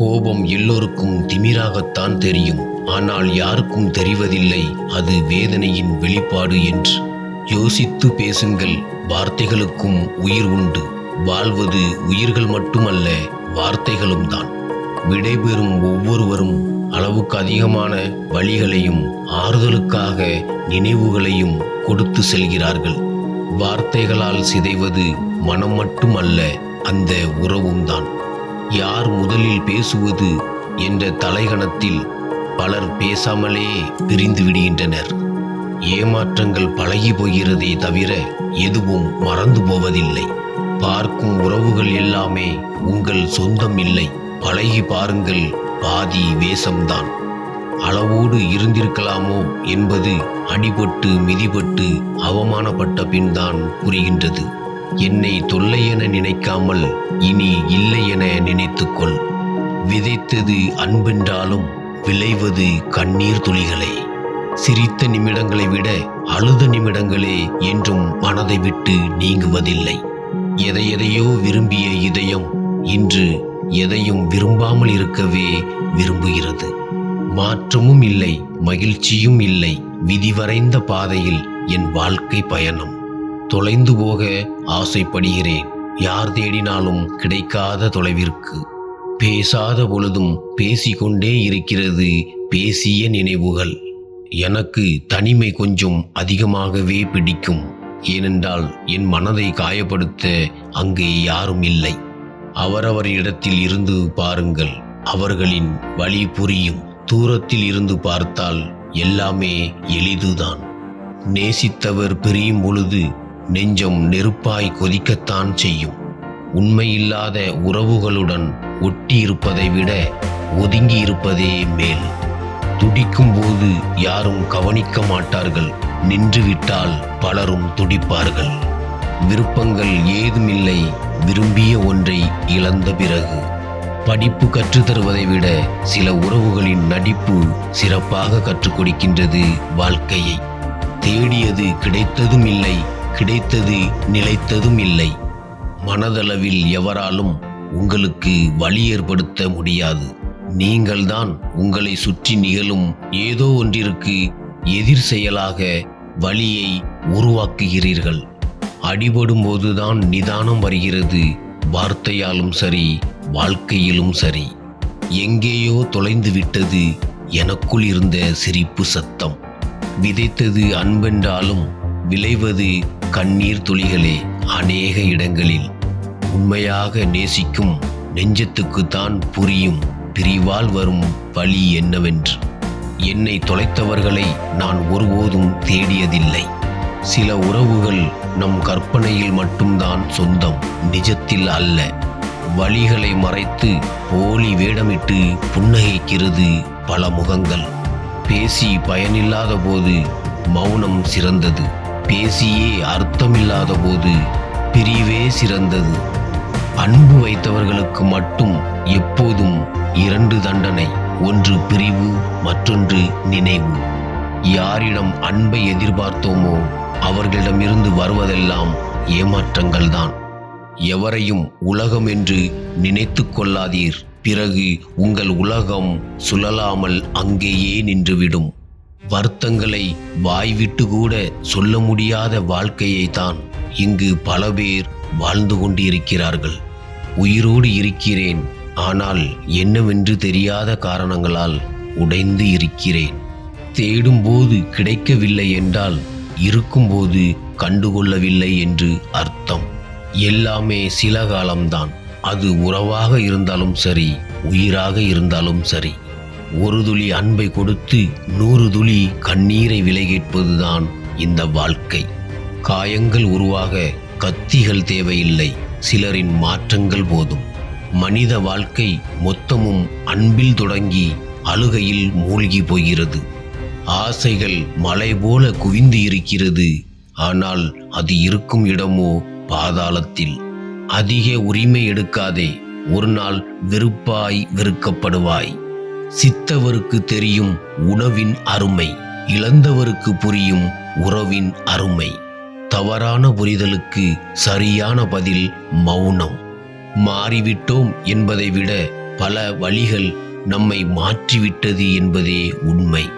கோபம் எல்லோருக்கும் திமிராகத்தான் தெரியும். ஆனால் யாருக்கும் தெரிவதில்லை. அது வேதனையின் வெளிப்பாடு என்று. யோசித்து பேசுங்கள். வார்த்தைகளுக்கும் உயிர் உண்டு. வாழ்வது உயிர்கள் மட்டுமல்ல வார்த்தைகளும் தான். விடைபெறும் ஒவ்வொருவரும் அளவுக்கு அதிகமான வழிகளையும் ஆறுதலுக்காக நினைவுகளையும் கொடுத்து செல்கிறார்கள். வார்த்தைகளால் சிதைவது மனம் மட்டுமல்ல அந்த உறவும் தான் யார் முதலில் பேசுவது என்ற தலைகணத்தில் பலர் பேசாமலே பிரிந்து விடுகின்றனர். ஏமாற்றங்கள் பழகி போகிறதே தவிர எதுவும் மறந்து போவதில்லை. பார்க்கும் உறவுகள் எல்லாமே உங்கள் சொந்தம் இல்லை. பழகி பாருங்கள் பாதி வேஷம்தான். அளவோடு இருந்திருக்கலாமோ என்பது அடிபட்டு மிதிபட்டு அவமானப்பட்ட பின்தான் புரிகின்றது. என்னை தொல்லை என நினைக்காமல் இனி இல்லை என நினைத்துக்கொள். விதைத்தது அன்பென்றாலும் விளைவது கண்ணீர் துளிகளே. சிரித்த நிமிடங்களை விட அழுத நிமிடங்களே என்றும் மனதை விட்டு நீங்குவதில்லை. எதை எதையோ விரும்பிய இதயம் இன்று எதையும் விரும்பாமல் இருக்கவே விரும்புகிறது. மாற்றமும் இல்லை மகிழ்ச்சியும் இல்லை விதிவரைந்த பாதையில் என் வாழ்க்கை பயணம். தொலைந்து போக ஆசைப்படுகிறேன். யார் தேடினாலும் கிடைக்காத தொலைவிற்கு. பேசாத பொழுதும் பேசிக்கொண்டே இருக்கிறது பேசிய நினைவுகள். எனக்கு தனிமை கொஞ்சம் அதிகமாகவே பிடிக்கும். ஏனென்றால் என் மனதை காயப்படுத்த அங்கே யாரும் இல்லை. அவரவர் இடத்தில் இருந்து பாருங்கள். அவர்களின் வழி புரியும். தூரத்தில் இருந்து பார்த்தால் எல்லாமே எளிதுதான். நேசித்தவர் பிரியும் பொழுது நெஞ்சம் நெருப்பாய் கொதிக்கத்தான் செய்யும். உண்மையில்லாத உறவுகளுடன் ஒட்டி இருப்பதை விட ஒதுங்கி இருப்பதே மேல். துடிக்கும் போது யாரும் கவனிக்க மாட்டார்கள். நின்றுவிட்டால் பலரும் துடிப்பார்கள். விருப்பங்கள் ஏதுமில்லை. விரும்பிய ஒன்றை இழந்த பிறகு. படிப்பு கற்றுத்தருவதை விட சில உறவுகளின் நடிப்பு சிறப்பாக கற்றுக் கொடுக்கின்றது வாழ்க்கையை. தேடியது கிடைத்ததும் இல்லை கிடைத்தது நிலைத்ததும் இல்லை. மனதளவில் எவராலும் உங்களுக்கு வழி ஏற்படுத்த முடியாது. நீங்கள்தான் உங்களை சுற்றி நிகழும் ஏதோ ஒன்றிற்கு எதிர் செயலாக வழியை உருவாக்குகிறீர்கள். அடிபடும் போதுதான் நிதானம் வருகிறது. வார்த்தையாலும் சரி வாழ்க்கையிலும் சரி. எங்கேயோ தொலைந்து விட்டது எனக்குள் இருந்த சிரிப்பு சத்தம். விதைத்தது அன்பென்றாலும் விளைவது கண்ணீர் துளிகளே அநேக இடங்களில். உண்மையாக நேசிக்கும் நெஞ்சத்துக்குத்தான் புரியும் பிரிவால் வரும் வழி என்னவென்று. என்னை தொலைத்தவர்களை நான் ஒருபோதும் தேடியதில்லை. சில உறவுகள் நம் கற்பனையில் மட்டும்தான் சொந்தம் நிஜத்தில் அல்ல. வழிகளை மறைத்து போலி வேடமிட்டு புன்னகைக்கிறது பல முகங்கள். பேசி பயனில்லாத போது மௌனம் சிறந்தது. பேசியே அர்த்தமில்லாத போது பிரிவே சிறந்தது. அன்பு வைத்தவர்களுக்கு மட்டும் எப்போதும் இரண்டு தண்டனை ஒன்று பிரிவு மற்றொன்று நினைவு. யாரிடம் அன்பை எதிர்பார்த்தோமோ அவர்களிடமிருந்து வருவதெல்லாம் ஏமாற்றங்கள்தான். எவரையும் உலகம் என்று நினைத்து கொள்ளாதீர். பிறகு உங்கள் உலகம் சுழலாமல் அங்கேயே நின்றுவிடும். வருத்தங்களை வாய்விட்டு கூட சொல்ல முடியாத வாழ்க்கையை தான் இங்கு பல பேர் வாழ்ந்து கொண்டிருக்கிறார்கள். உயிரோடு இருக்கிறேன். ஆனால் என்னவென்று தெரியாத காரணங்களால் உடைந்து இருக்கிறேன். தேடும்போது கிடைக்கவில்லை என்றால் இருக்கும்போது கண்டுகொள்ளவில்லை என்று அர்த்தம். எல்லாமே சில காலம்தான். அது உறவாக இருந்தாலும் சரி உயிராக இருந்தாலும் சரி. ஒரு துளி அன்பை கொடுத்து நூறு துளி கண்ணீரை விலகேற்பதுதான் இந்த வாழ்க்கை. காயங்கள் உருவாக கத்திகள் தேவையில்லை சிலரின் மாற்றங்கள் போதும். மனித வாழ்க்கை மொத்தமும் அன்பில் தொடங்கி அழுகையில் மூழ்கி போகிறது. ஆசைகள் மலை போல குவிந்து இருக்கிறது ஆனால் அது இருக்கும் இடமோ பாதாளத்தில். அதிக உரிமை எடுக்காதே ஒரு நாள் வெறுப்பாய் வெறுக்கப்படுவாய். சித்தவருக்கு தெரியும் உணவின் அருமை இழந்தவருக்கு புரியும் உறவின் அருமை. தவறான புரிதலுக்கு சரியான பதில் மௌனம். மாறிவிட்டோம் என்பதை விட பல வழிகள் நம்மை மாற்றிவிட்டது என்பதே உண்மை.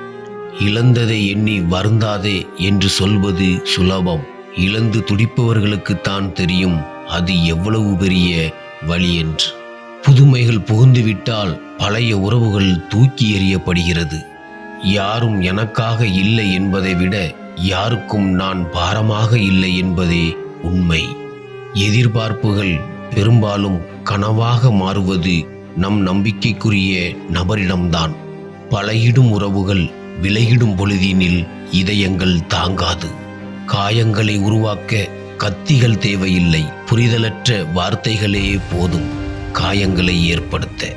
இழந்ததை எண்ணி வருந்தாதே என்று சொல்வது சுலபம். இழந்து துடிப்பவர்களுக்குத்தான் தெரியும் அது எவ்வளவு பெரிய வழி என்று புதுமைகள் புகுந்துவிட்டால் பழைய உறவுகள் தூக்கி எறியப்படுகிறது. யாரும் எனக்காக இல்லை என்பதை விட யாருக்கும் நான் பாரமாக இல்லை என்பதே உண்மை. எதிர்பார்ப்புகள் பெரும்பாலும் கனவாக மாறுவது நம் நம்பிக்கைக்குரிய நபரிடம்தான். பழகிடும் உறவுகள் விலகிடும் பொழுதினில் இதயங்கள் தாங்காது. காயங்களை உருவாக்க கத்திகள் தேவையில்லை. புரிதலற்ற வார்த்தைகளே போதும். காயங்களை ஏற்படுத்த.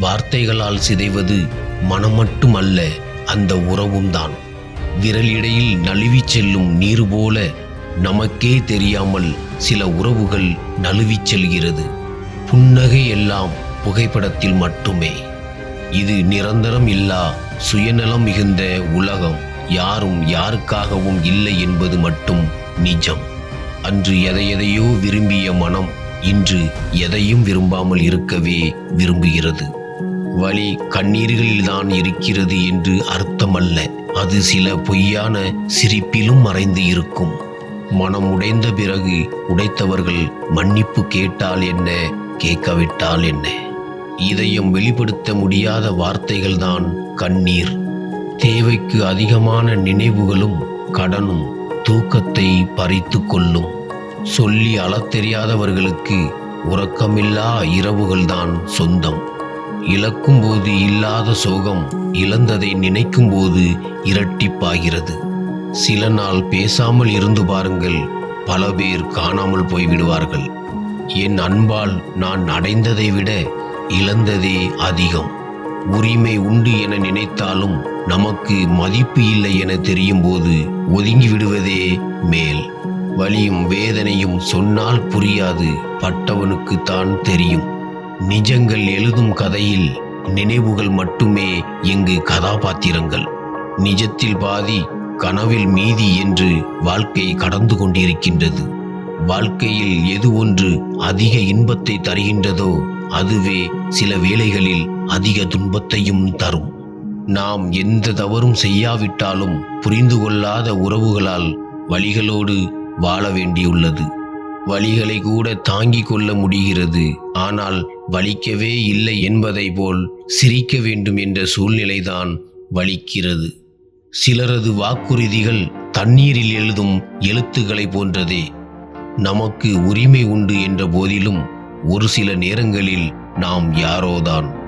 வார்த்தைகளால் சிதைவது மனம் மட்டுமல்ல அந்த உறவும் தான் விரலிடையில் நழுவிச் செல்லும் நீர் போல நமக்கே தெரியாமல் சில உறவுகள் நழுவி செல்கிறது. புன்னகை எல்லாம் புகைப்படத்தில் மட்டுமே. இது நிரந்தரம் இல்லா சுயநலம் மிகுந்த உலகம். யாரும் யாருக்காகவும் இல்லை என்பது மட்டும் நிஜம். அன்று எதை எதையோ விரும்பிய மனம் இன்று எதையும் விரும்பாமல் இருக்கவே விரும்புகிறது. வழி கண்ணீர்களில்தான் இருக்கிறது என்று அர்த்தமல்ல. அது சில பொய்யான சிரிப்பிலும் மறைந்து இருக்கும். மனம் உடைந்த பிறகு உடைத்தவர்கள் மன்னிப்பு கேட்டால் என்ன கேட்கவிட்டால் என்ன? இதையும் வெளிப்படுத்த முடியாத வார்த்தைகள்தான் கண்ணீர். தேவைக்கு அதிகமான நினைவுகளும் கடனும் தூக்கத்தை பறித்து கொள்ளும். சொல்லி அளத்தெரியாதவர்களுக்கு உறக்கமில்லா இரவுகள்தான் சொந்தம். இழக்கும்போது இல்லாத சோகம் இழந்ததை நினைக்கும்போது இரட்டிப்பாகிறது. சில நாள் பேசாமல் இருந்து பாருங்கள் பல பேர் காணாமல் போய்விடுவார்கள் என் அன்பால் நான் அடைந்ததை விட இழந்ததே அதிகம். உரிமை உண்டு என நினைத்தாலும் நமக்கு மதிப்பு இல்லை என தெரியும் போது ஒதுங்கி விடுவதே மேல். வலியும் வேதனையும் சொன்னால் புரியாது. பட்டவனுக்கு தான் தெரியும். நிஜங்கள் எழுதும் கதையில் நினைவுகள் மட்டுமே இங்கு கதாபாத்திரங்கள். நிஜத்தில் பாதி கனவில் மீதி என்று வாழ்க்கை கடந்து கொண்டிருக்கின்றது. வாழ்க்கையில் எது ஒன்று அதிக இன்பத்தை தருகின்றதோ அதுவே சில வேளைகளில் அதிக துன்பத்தையும் தரும். நாம் எந்த தவறும் செய்யாவிட்டாலும் புரிந்து கொள்ளாத உறவுகளால் வழிகளோடு வாழ வேண்டியுள்ளது. வழிகளை கூட தாங்கிக் கொள்ள முடிகிறது. ஆனால் வலிக்கவே இல்லை என்பதை போல் சிரிக்க வேண்டும் என்ற சூழ்நிலைதான் வலிக்கிறது. சிலரது வாக்குறுதிகள் தண்ணீரில் எழுதும் எழுத்துக்களை போன்றதே. நமக்கு உரிமை உண்டு என்ற போதிலும் ஒரு சில நேரங்களில் நாம் யாரோதான்?